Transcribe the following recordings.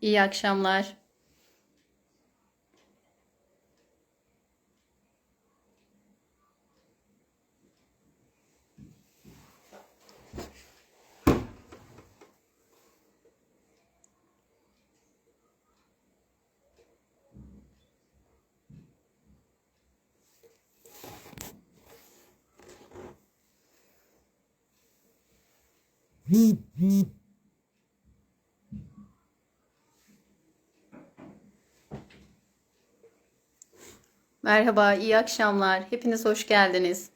İyi akşamlar. Merhaba, iyi akşamlar. Hepiniz hoş geldiniz.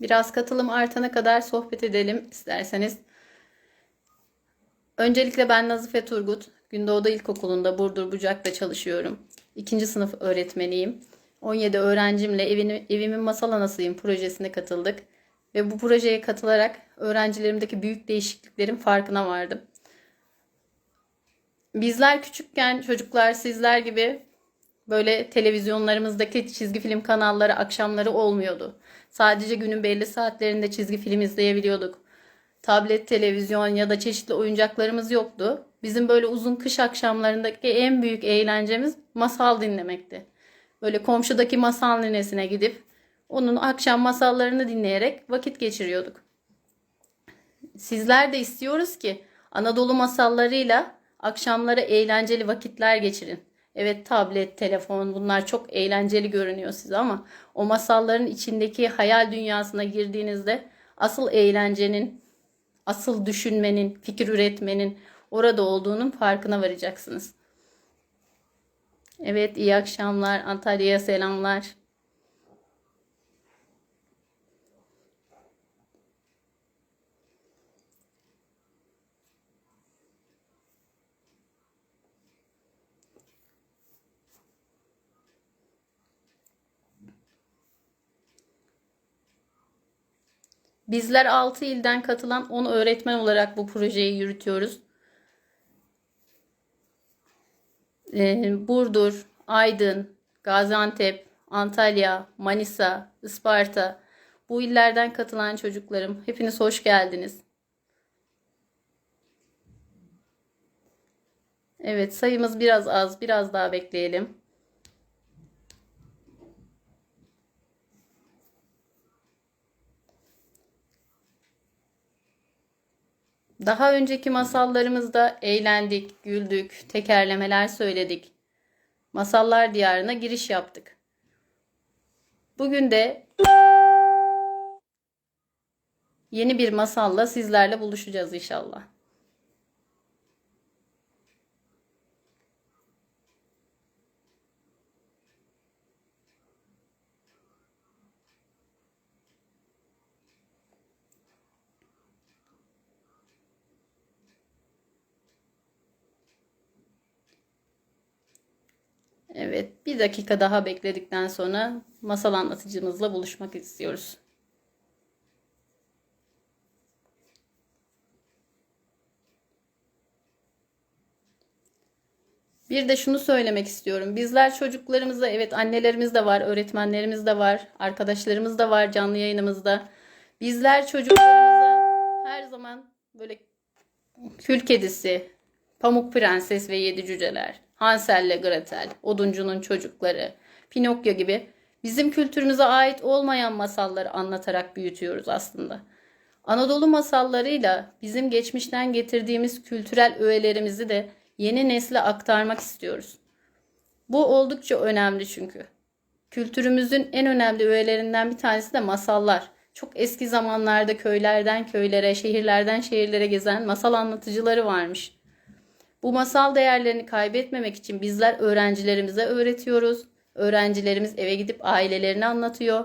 Biraz katılım artana kadar sohbet edelim isterseniz. Öncelikle ben Nazife Turgut. Gündoğdu İlkokulu'nda Burdur Bucak'ta çalışıyorum. İkinci sınıf öğretmeniyim. 17 öğrencimle evini, evimin masal anasıyım projesine katıldık. Ve bu projeye katılarak öğrencilerimdeki büyük değişikliklerin farkına vardım. Bizler küçükken çocuklar sizler gibi böyle televizyonlarımızdaki çizgi film kanalları akşamları olmuyordu. Sadece günün belli saatlerinde çizgi film izleyebiliyorduk. Tablet, televizyon ya da çeşitli oyuncaklarımız yoktu. Bizim böyle uzun kış akşamlarındaki en büyük eğlencemiz masal dinlemekti. Böyle komşudaki masal ninesine gidip onun akşam masallarını dinleyerek vakit geçiriyorduk. Sizler de istiyoruz ki Anadolu masallarıyla akşamları eğlenceli vakitler geçirin. Evet tablet, telefon bunlar çok eğlenceli görünüyor size ama o masalların içindeki hayal dünyasına girdiğinizde asıl eğlencenin, asıl düşünmenin, fikir üretmenin orada olduğunun farkına varacaksınız. Evet iyi akşamlar. Antalya'ya selamlar. Bizler 6 ilden katılan 10 öğretmen olarak bu projeyi yürütüyoruz. Ee, Burdur, Aydın, Gaziantep, Antalya, Manisa, Isparta bu illerden katılan çocuklarım hepiniz hoş geldiniz. Evet sayımız biraz az biraz daha bekleyelim. Daha önceki masallarımızda eğlendik, güldük, tekerlemeler söyledik. Masallar diyarına giriş yaptık. Bugün de yeni bir masalla sizlerle buluşacağız inşallah. Evet, bir dakika daha bekledikten sonra masal anlatıcımızla buluşmak istiyoruz. Bir de şunu söylemek istiyorum. Bizler çocuklarımızda evet annelerimiz de var, öğretmenlerimiz de var, arkadaşlarımız da var canlı yayınımızda. Bizler çocuklarımıza her zaman böyle kül kedisi, pamuk prenses ve yedi cüceler, Hansel ile Gretel, Oduncunun çocukları, Pinokyo gibi bizim kültürümüze ait olmayan masalları anlatarak büyütüyoruz aslında. Anadolu masallarıyla bizim geçmişten getirdiğimiz kültürel öğelerimizi de yeni nesle aktarmak istiyoruz. Bu oldukça önemli çünkü. Kültürümüzün en önemli öğelerinden bir tanesi de masallar. Çok eski zamanlarda köylerden köylere, şehirlerden şehirlere gezen masal anlatıcıları varmış. Bu masal değerlerini kaybetmemek için bizler öğrencilerimize öğretiyoruz. Öğrencilerimiz eve gidip ailelerine anlatıyor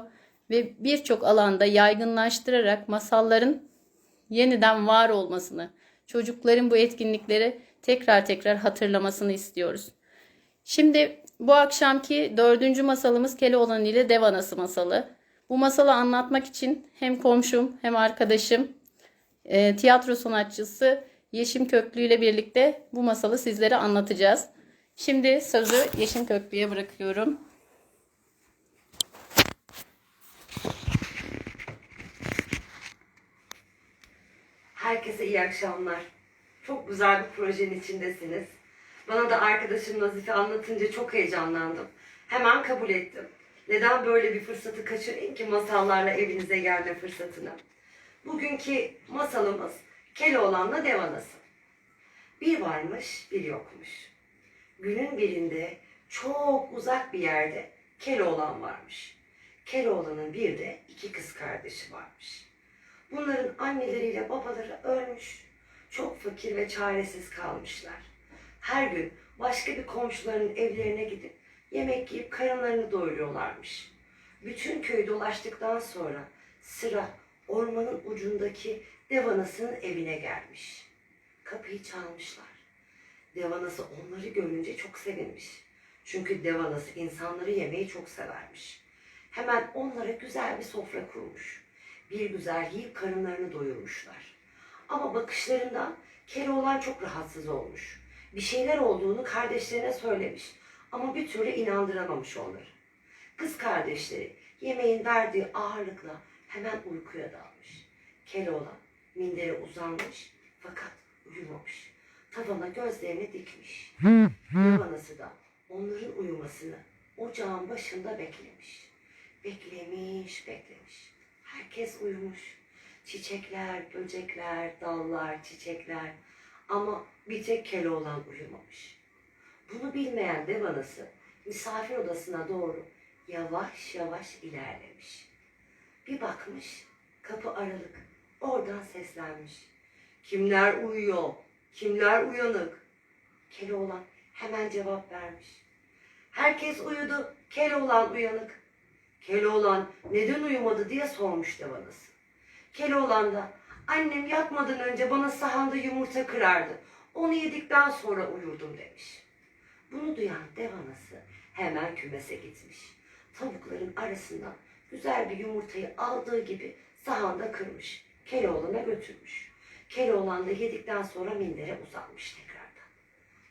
ve birçok alanda yaygınlaştırarak masalların yeniden var olmasını, çocukların bu etkinlikleri tekrar tekrar hatırlamasını istiyoruz. Şimdi bu akşamki dördüncü masalımız Keloğlan ile Dev Anası masalı. Bu masalı anlatmak için hem komşum hem arkadaşım e, tiyatro sanatçısı Yeşim Köklü ile birlikte bu masalı sizlere anlatacağız. Şimdi sözü Yeşim Köklü'ye bırakıyorum. Herkese iyi akşamlar. Çok güzel bir projenin içindesiniz. Bana da arkadaşım Nazife anlatınca çok heyecanlandım. Hemen kabul ettim. Neden böyle bir fırsatı kaçırayım ki masallarla evinize gelme fırsatını? Bugünkü masalımız Keloğlan'la Dev Anası. Bir varmış, bir yokmuş. Günün birinde çok uzak bir yerde Keloğlan varmış. Keloğlan'ın bir de iki kız kardeşi varmış. Bunların anneleriyle babaları ölmüş. Çok fakir ve çaresiz kalmışlar. Her gün başka bir komşularının evlerine gidip yemek yiyip karınlarını doyuruyorlarmış. Bütün köyü dolaştıktan sonra sıra ormanın ucundaki dev anasının evine gelmiş. Kapıyı çalmışlar. Dev anası onları görünce çok sevinmiş. Çünkü dev anası insanları yemeyi çok severmiş. Hemen onlara güzel bir sofra kurmuş. Bir güzel yiyip karınlarını doyurmuşlar. Ama bakışlarından Keloğlan çok rahatsız olmuş. Bir şeyler olduğunu kardeşlerine söylemiş. Ama bir türlü inandıramamış onları. Kız kardeşleri yemeğin verdiği ağırlıkla hemen uykuya dalmış. Keloğlan mindere uzanmış fakat uyumamış. Tavana gözlerini dikmiş. Dev anası da onların uyumasını ocağın başında beklemiş. Beklemiş, beklemiş. Herkes uyumuş. Çiçekler, böcekler, dallar, çiçekler. Ama bir tek Keloğlan uyumamış. Bunu bilmeyen dev anası misafir odasına doğru yavaş yavaş ilerlemiş. Bir bakmış, kapı aralık. Oradan seslenmiş. Kimler uyuyor? Kimler uyanık? Keloğlan hemen cevap vermiş. Herkes uyudu, Keloğlan uyanık. Keloğlan neden uyumadı diye sormuş dev anası. Keloğlan da annem yatmadan önce bana sahanda yumurta kırardı. Onu yedikten sonra uyurdum demiş. Bunu duyan dev anası hemen kümese gitmiş. Tavukların arasından güzel bir yumurtayı aldığı gibi sahanda kırmış. Keloğlan'a götürmüş. Keloğlan da yedikten sonra mindere uzanmış tekrardan.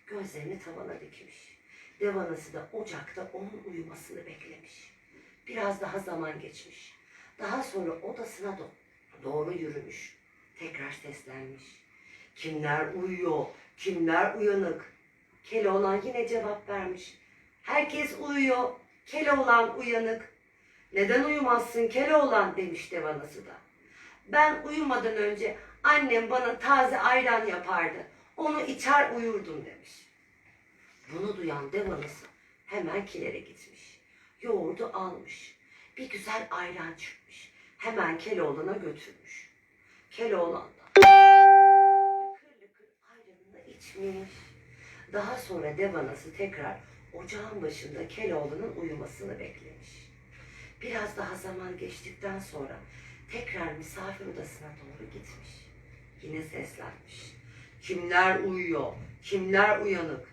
Gözlerini tavana dikmiş. Dev anası da ocakta onun uyumasını beklemiş. Biraz daha zaman geçmiş. Daha sonra odasına do- doğru yürümüş. Tekrar seslenmiş. Kimler uyuyor, kimler uyanık? Keloğlan yine cevap vermiş. Herkes uyuyor, Keloğlan uyanık. Neden uyumazsın Keloğlan demiş dev anası da. Ben uyumadan önce annem bana taze ayran yapardı. Onu içer uyurdum demiş. Bunu duyan dev anası hemen kilere gitmiş. Yoğurdu almış. Bir güzel ayran çıkmış. Hemen Keloğlan'a götürmüş. Keloğlan da lıkır lıkır ayranını içmiş. Daha sonra dev anası tekrar ocağın başında Keloğlan'ın uyumasını beklemiş. Biraz daha zaman geçtikten sonra tekrar misafir odasına doğru gitmiş. Yine seslenmiş. Kimler uyuyor? Kimler uyanık?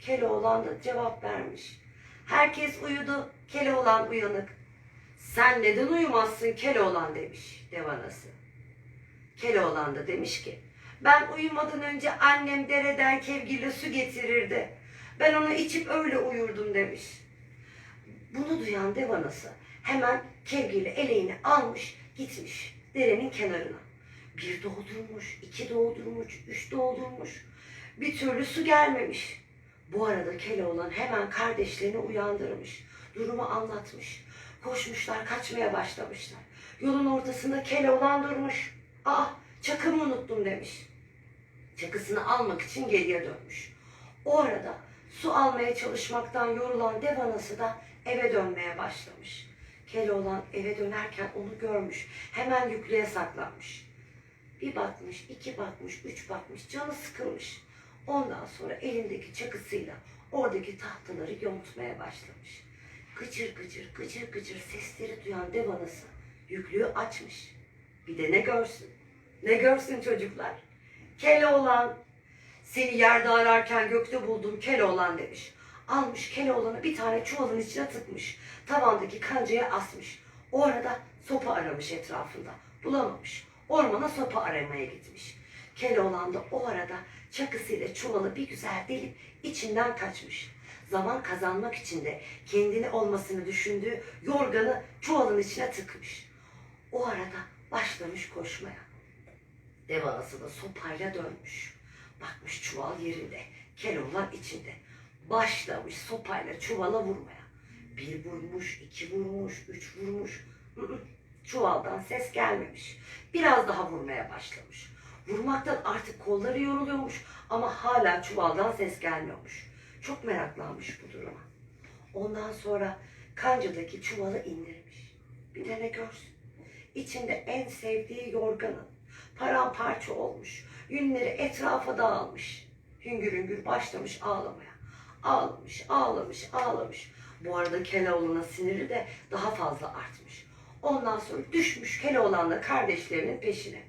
Keloğlan da cevap vermiş. Herkes uyudu, Keloğlan uyanık. Sen neden uyumazsın Keloğlan demiş dev anası. Keloğlan da demiş ki, ben uyumadan önce annem dereden kevgirli su getirirdi. Ben onu içip öyle uyurdum demiş. Bunu duyan dev anası hemen kevgirli eleğini almış gitmiş derenin kenarına. Bir doldurmuş, iki doldurmuş, üç doldurmuş. Bir türlü su gelmemiş. Bu arada Keloğlan hemen kardeşlerini uyandırmış. Durumu anlatmış. Koşmuşlar, kaçmaya başlamışlar. Yolun ortasında Keloğlan durmuş. Aa, çakımı unuttum demiş. Çakısını almak için geriye dönmüş. O arada su almaya çalışmaktan yorulan dev anası da eve dönmeye başlamış. Keloğlan eve dönerken onu görmüş. Hemen yüklüğe saklanmış. Bir bakmış, iki bakmış, üç bakmış, canı sıkılmış. Ondan sonra elindeki çakısıyla oradaki tahtaları yontmaya başlamış. gıcır gıcır gıcır gıcır sesleri duyan dev anası yüklüğü açmış. Bir de ne görsün? Ne görsün çocuklar? Keloğlan. Seni yerde ararken gökte buldum Keloğlan demiş. Almış Keloğlan'ı bir tane çuvalın içine tıkmış. Tavandaki kancaya asmış. O arada sopa aramış etrafında. Bulamamış. Ormana sopa aramaya gitmiş. Keloğlan da o arada çakısıyla çuvalı bir güzel delip içinden kaçmış. Zaman kazanmak için de kendini olmasını düşündüğü yorganı çuvalın içine tıkmış. O arada başlamış koşmaya. Dev anası da sopayla dönmüş. Bakmış çuval yerinde, Keloğlan içinde. Başlamış sopayla çuvala vurmaya. Bir vurmuş, iki vurmuş, üç vurmuş. Çuvaldan ses gelmemiş. Biraz daha vurmaya başlamış. Vurmaktan artık kolları yoruluyormuş ama hala çuvaldan ses gelmiyormuş. Çok meraklanmış bu duruma. Ondan sonra kancadaki çuvalı indirmiş. Bir de ne görsün. İçinde en sevdiği yorganın paramparça olmuş. Yünleri etrafa dağılmış. Hüngür hüngür başlamış ağlamaya. Ağlamış, ağlamış, ağlamış. Bu arada Keloğlan'a siniri de daha fazla artmış. Ondan sonra düşmüş Keloğlan'la kardeşlerinin peşine.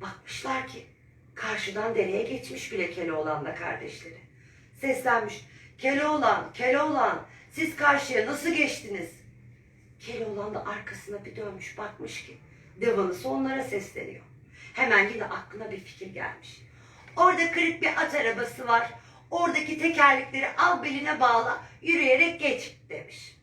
Bakmışlar ki karşıdan dereye geçmiş bile Keloğlan'la kardeşleri. Seslenmiş. Keloğlan, Keloğlan siz karşıya nasıl geçtiniz? Keloğlan da arkasına bir dönmüş bakmış ki devanısı onlara sesleniyor. Hemen yine aklına bir fikir gelmiş. Orada kırık bir at arabası var. Oradaki tekerlekleri al beline bağla, yürüyerek geç demiş.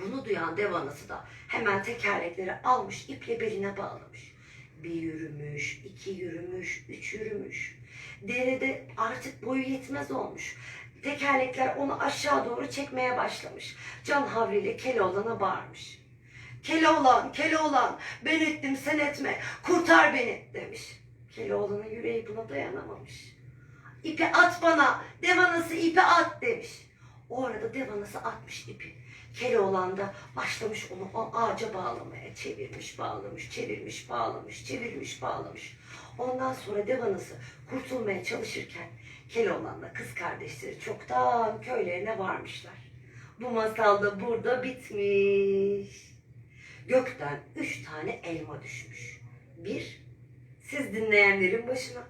Bunu duyan dev anası da hemen tekerlekleri almış, iple beline bağlamış. Bir yürümüş, iki yürümüş, üç yürümüş. Derede artık boyu yetmez olmuş. Tekerlekler onu aşağı doğru çekmeye başlamış. Can havliyle Keloğlan'a bağırmış. Keloğlan, Keloğlan ben ettim sen etme kurtar beni demiş. Keloğlan'ın yüreği buna dayanamamış. İpi at bana, devanası ipi at demiş. O arada devanası atmış ipi. Keloğlan da başlamış onu o ağaca bağlamaya çevirmiş, bağlamış, çevirmiş, bağlamış, çevirmiş, bağlamış. Ondan sonra devanası kurtulmaya çalışırken Keloğlan'la kız kardeşleri çoktan köylerine varmışlar. Bu masal da burada bitmiş. Gökten üç tane elma düşmüş. Bir, siz dinleyenlerin başına.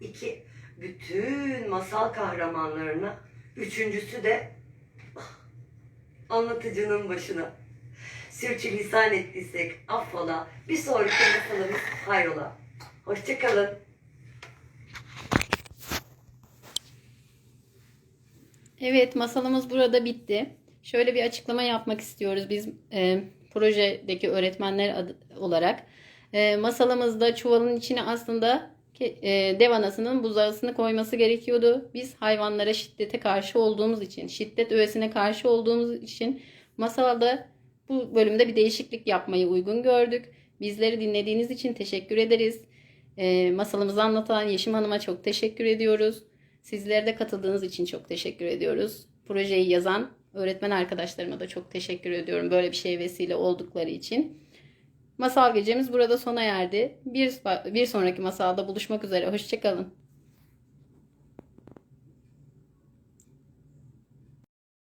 İki, bütün masal kahramanlarına. Üçüncüsü de anlatıcının başına. Sürçülisan ettiysek affola. Bir sonraki masalımız hayrola. Hoşçakalın. Evet, masalımız burada bitti. Şöyle bir açıklama yapmak istiyoruz biz e, projedeki öğretmenler olarak. E, masalımızda çuvalın içine aslında dev anasının buzağısını koyması gerekiyordu. Biz hayvanlara şiddete karşı olduğumuz için, şiddet öğesine karşı olduğumuz için masalda bu bölümde bir değişiklik yapmayı uygun gördük. Bizleri dinlediğiniz için teşekkür ederiz. E, masalımızı anlatan Yeşim Hanım'a çok teşekkür ediyoruz. Sizlere de katıldığınız için çok teşekkür ediyoruz. Projeyi yazan öğretmen arkadaşlarıma da çok teşekkür ediyorum böyle bir şeye vesile oldukları için. Masal gecemiz burada sona erdi. Bir, bir sonraki masalda buluşmak üzere. Hoşçakalın.